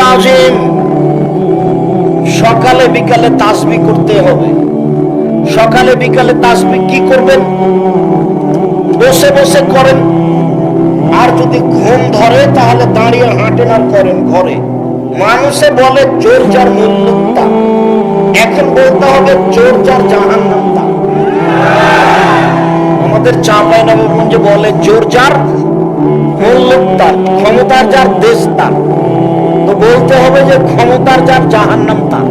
আজিম সকালে বিকালে তাসবি করতে হবে। সকালে বিকালে তাসবি কি করবেন? বসে বসে করেন। আর যদি ঘুম ধরে, তাহলে দাঁড়িয়ে হাঁটেন আর করেন ঘরে। মানুষে বলে চোর যার মূল্যতা এখন বলতে হবে চোর যার জাহান্নামতা আমাদের চাঁপাই নবগঞ্জে বলে চোর যার মূল্যতার ক্ষমতার যার দেশ তার বলতে হবে যে ক্ষমতার যার জাহান্নাম তার।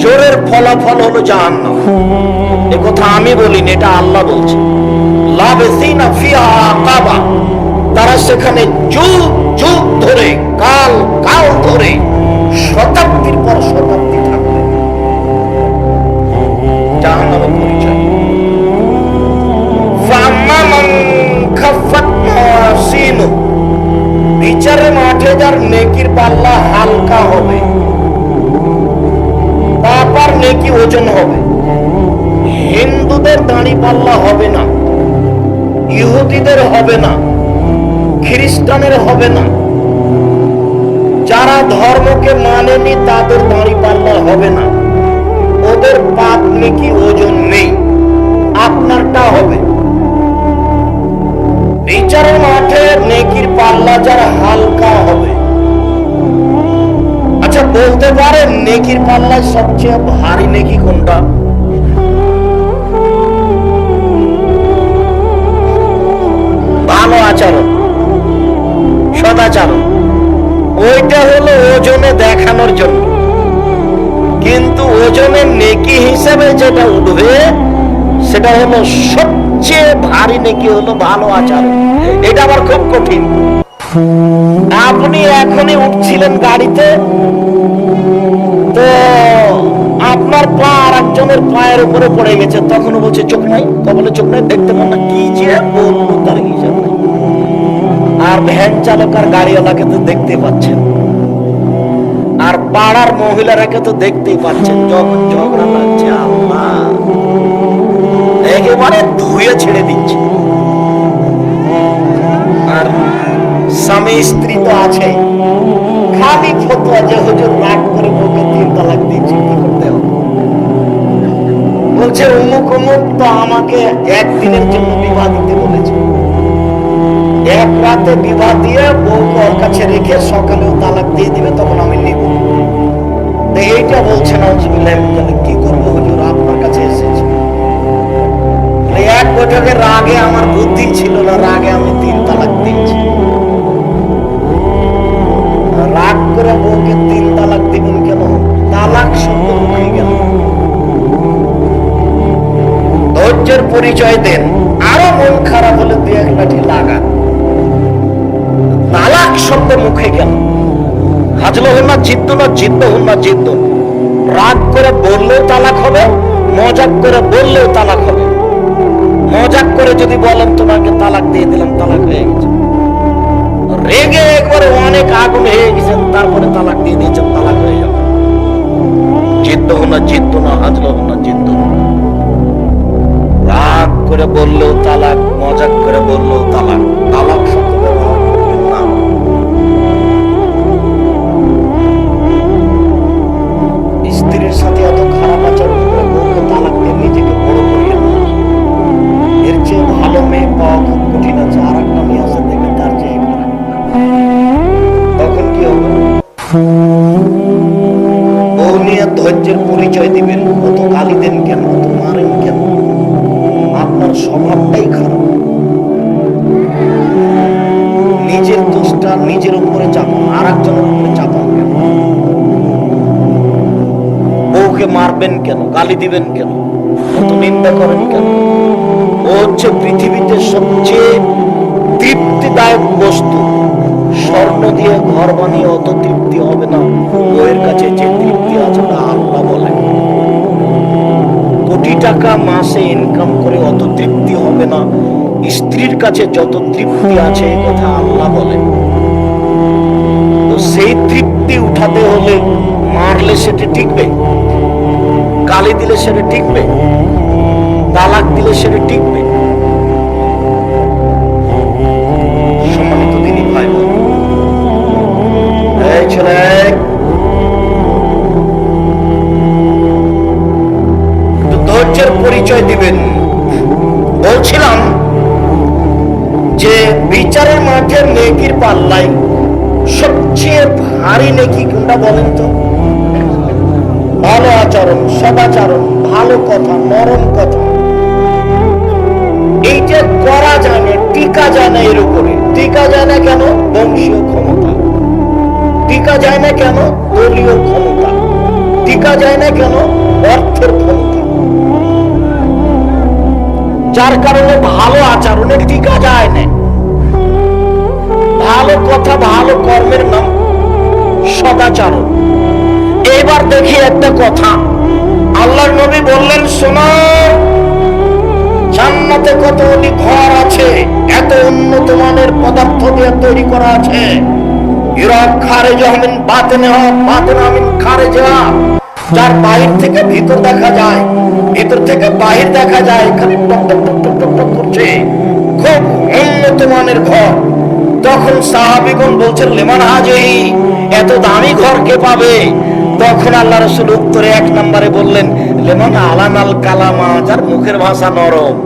জোরের ফলাফল হলো জাহান্নাম। এ কথা আমি বলিনি, এটা আল্লাহ বলছে। তারা সেখানে যুগ যুগ ধরে, কাল কাল ধরে শতাব্দীর পর শতাব্দী পাল্লা হবে না। ইহুদিদের হবে না। খ্রিস্টানের হবে না। যারা ধর্মকে মানেনি, তাদের দাঁড়ি পাল্লা হবে না। ওদের পাপ নেকি ওজন নেই। আপনারটা হবে। বিচারের মাঠে নেকির পাল্লা যারা হালকা হবে। আচ্ছা বলতে পারেন নেকির পাল্লায় সবচেয়ে ভারী নেকি কোনটা? ভালো আচরণ সদাচরণ ওইটা হলো ওজনে দেখানোর জন্য। কিন্তু ওজনের নেকি হিসেবে যেটা উঠবে, সেটা হলো সবচেয়ে ভারী নেকি হলো ভালো আচরণ। এটা আবার খুব কঠিন। আপনি এখনই উঠছিলেন গাড়িতে, তো আপনার পা আর একজনের পায়ের উপরে পড়ে গেছে তখন বলছে, চোখ নাই কবলে চোখ নাই, দেখতে পান না, কি যে বলল তার হিসাব। আর ভ্যান চালক আর গাড়িওয়ালাকে তো দেখতে পাচ্ছেন। আর পাড়ার মহিলারাকে তো দেখতেই পাচ্ছেন। যখন ঝগড়া লাগছে, আল্লাহ। একেবারে ধুয়ে ছেড়ে দিচ্ছে। আর স্বামী, স্ত্রী তো আছে। খালি ফতোয়া যে হুজুর রাগ করে বউকে তিন তালাক দিয়েছি কি করতে হবে। বলছে অমুক অমুক তো আমাকে একদিনের জন্য বিবাহ দিতে বলেছে। রাতে বিবাহ দিয়ে বউকে ওর কাছে রেখে সকালেও তালাক দিয়ে দিবে, তখন আমি নিব। এইটা বলছে না কি করব হুজুর আপনার কাছে এসেছি। এক বৈঠকের রাগে আমার বুদ্ধি ছিল না, রাগে আমি তিন তালাক দিয়েছি। রাগ করে বউকে তিন তালাক দিবেন কেন? তালাক গেল। ধৈর্যের পরিচয় দেন। আরও মন খারাপ হলে দু এক লাঠি লাগান। শব্দ মুখে গেল। হাজল হন না জিদ্দ না জিদ্দ না জিদ্দ। রাগ করে বললেও তালাক হবে, মজাক করে বললেও তালাক হবে। মজাক করে যদি বলেন, তোমাকে তালাক দিয়ে দিলাম, তালাক হয়ে গেছে। রেগে একবারে অনেক আগুন হয়ে গেছেন তারপরে তালাক দিয়ে দিয়েছেন, তালাক হয়ে যাবে। জিদ্দ না জিদ্দ না, হাজল হো না জিদ্দ। রাগ করে বললেও তালাক, মজাক করে বললেও তালাক। নিয়ে ধৈর্যের পরিচয় দিবেন কত গালি দেন কেন কত মারেন কেন? আপনার স্বভাবটাই খারাপ। নিজের দোষটা নিজের উপরে চাপান আর একজনের উপরে চাপান কেন? বউকে মারবেন কেন, গালি দিবেন কেন? কত নিন্দা করেন কেন? ও হচ্ছে পৃথিবীতে সবচেয়ে তৃপ্তিদায়ক বস্তু। স্বর্ণ দিয়ে ঘর বানিয়ে অত তৃপ্তি হবে না। বউয়ের কাছে যে তৃপ্তি আছে কোটি টাকা মাসে ইনকাম করে অত তৃপ্তি হবে না। স্ত্রীর কাছে যত তৃপ্তি আছে এই কথা আল্লাহ বলেন। তো সেই তৃপ্তি উঠাতে হলে মারলে সেটা টিকবে, গালি দিলে সেটা টিকবে, তালাক দিলে সেটা টিকবে। সম্মানিত দিনী ভাই বোন নিজের পরিচয় দিবেন। বলছিলাম যে বিচারের মাঠে নেকির পাল্লাই সবচেয়ে ভারী নেকি কোনটা বলেন তো? ভালো আচরণ সদাচরণ ভালো কথা, নরম কথা। এইটা করা যায় যার কারণে ভালো আচরণে টিকা যায় না ভালো কথা, ভালো কর্মের নাম সদাচরণ। এবার দেখি একটা কথা। আল্লাহর নবী বললেন, শোনো, জান্নাতে কতগুলি ঘর আছে, এত উন্নত মানের পদার্থ দিয়ে তৈরি করা আছে। ইরাক খারে জহমিন বাতেনে হক, বাতেন আমিন খারে যাওয়া যার বাহির থেকে ভিতর দেখা যায় ভিতর থেকে বাহির দেখা যায় এখানে টক টক টক টক টক টক করছে। খুব উন্নত মানের ঘর। তখন সাহাবিগণ বলছেন লেমান হাজি এত দামি ঘর কে পাবে? তখন আল্লাহ রসুল উত্তরে এক নম্বরে বললেন লেমান আলান আল কালামা যার মুখের ভাষা নরম।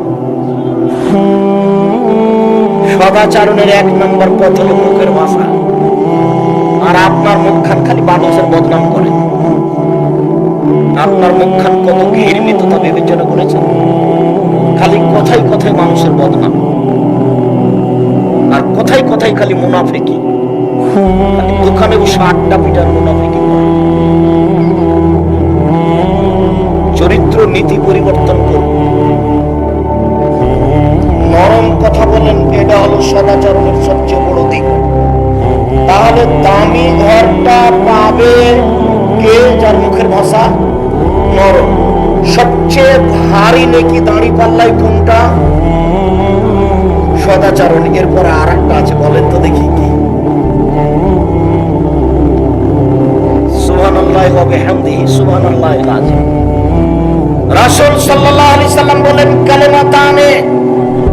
সদাচারণের এক নম্বর পথ হলো মুখের ভাষা। আর আপনার মুখখান খালি মানুষের বদনাম করে। আপনার মুখখান কত ঘৃণিত তা বিবেচনা করেছেন। খালি কথাই কথায় মানুষের বদনাম। আর কথাই কথাই খালি মুনাফিকি। দোকানে বসে আড্ডা পিটার মুনাফিকি। চরিত্র নীতি পরিবর্তন করুন। নরম কথা বলেন, এটা হলো সদাচরণের সবচেয়ে বড় দিক। তাহলে দামি ঘরটা পাবে কে যার মুখের ভাষা? সবচেয়ে ভারী নেকি দাঁড়ি পাল্লাই কোনটা? সদাচরণ, এরপরে আর একটা আছে, বলেন তো দেখি কি। রাসূল সাল্লাল্লাহু আলাইহি সাল্লাম বলেন কালেমাতানে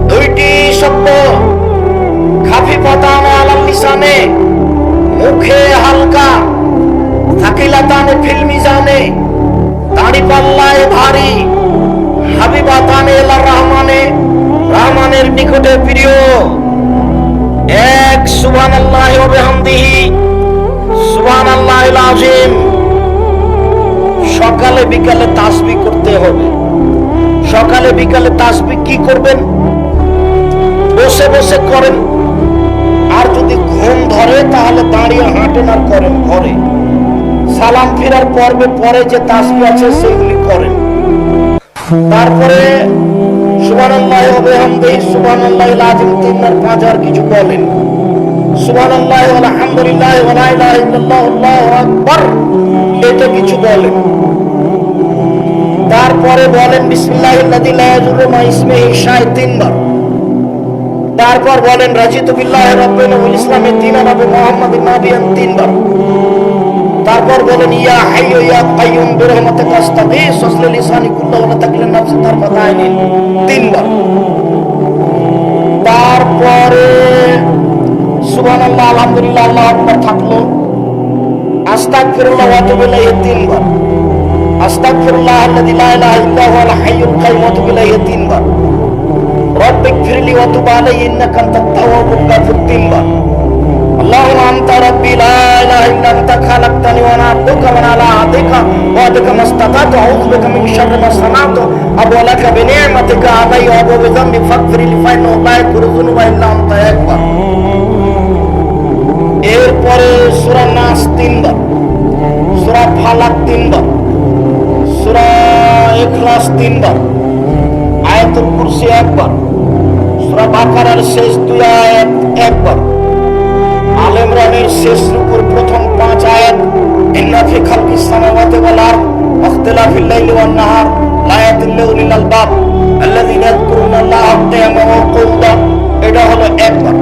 দুইটি শব্দ। খাফিফাতানে আলাল লিসানে মুখে হালকা। থাকিলাতানে ফিল মিজানে। দাড়ি রহমানের নিকটে প্রিয়, এক সুবহানাল্লাহি ওয়া বিহামদিহি সুবহানাল্লাহিল আযীম সকালে বিকালে তাসবিহ করতে হবে। সকালে বিকালে তাসবিহ কি করবেন? বসে বসে করেন। আর যদি ঘুম ধরে, তাহলে দাঁড়িয়ে হাঁটেন আর করেন ঘরে। সালাম ফিরার পর্বে পরে যে তাসবিহ আছে, সেগুলি করেন। তারপরে তিন বলেন তারপরে বলেন তিনবার। তারপর বলেন, রাজিত বিল্লাহ রাব্বিন ওয়াল ইসলামে দিন নবী মুহাম্মদ নাবিয়ান তিনবার। তারপর বলেন, ইয়া হাইয়ু, ইয়া কাইয়ুম, বিরহমতে আস্তাগীস ওয়াসল লিসানি কুল্লা, ওয়া তাকলিন তার তারফাতা আইনিন তিনবার। তারপরে, সুবহানাল্লাহ, আলহামদুলিল্লাহ, আল্লাহু আকবার থাকল। আস্তাগফিরুল্লাহ ওয়া তুবু ইলাইহি তিনবার। আস্তাগফিরুল্লাহ আল্লাযী লা ইলাহা ইল্লা আল হাইয়ুল কাইয়ুম ওয়া তুবু ইলাইহি তিনবার। রব্বিগফিরলি ওয়া তুব আলাইহি ইন্নাকা আনতাত তাওয়াবুল গাফুর তিনবার। اللهم انت ربي لا اله الا انت خلقتني وانا عبدك وانا على عهدك وعدك ما استطعت اعوذ بك من شر ما صنعت ابو لك بنعمتك علي وابو بذنبي فاغفر لي فانه لا يغفر الذنوب الا انت একবার এরপরে সূরা নাস তিনবার সূরা ফালাক তিনবার সূরা ইখলাস তিনবার আয়াতুল কুরসি একবার সূরা বাকারার শেষ দুই আয়াত একবার আল ইমরানের শেষ রুকুর প্রথম পাঁচ আয়াত ইন্না ফি খালকি সামাওয়াতি ওয়াল আরদ লাইলি ওয়ান নাহার, লায়াতিল লিউলিল আলবাব আল্লাযীনা ইয়াযকুরুনা আল্লাহ কিয়ামান ওয়া এটা হলো একবার।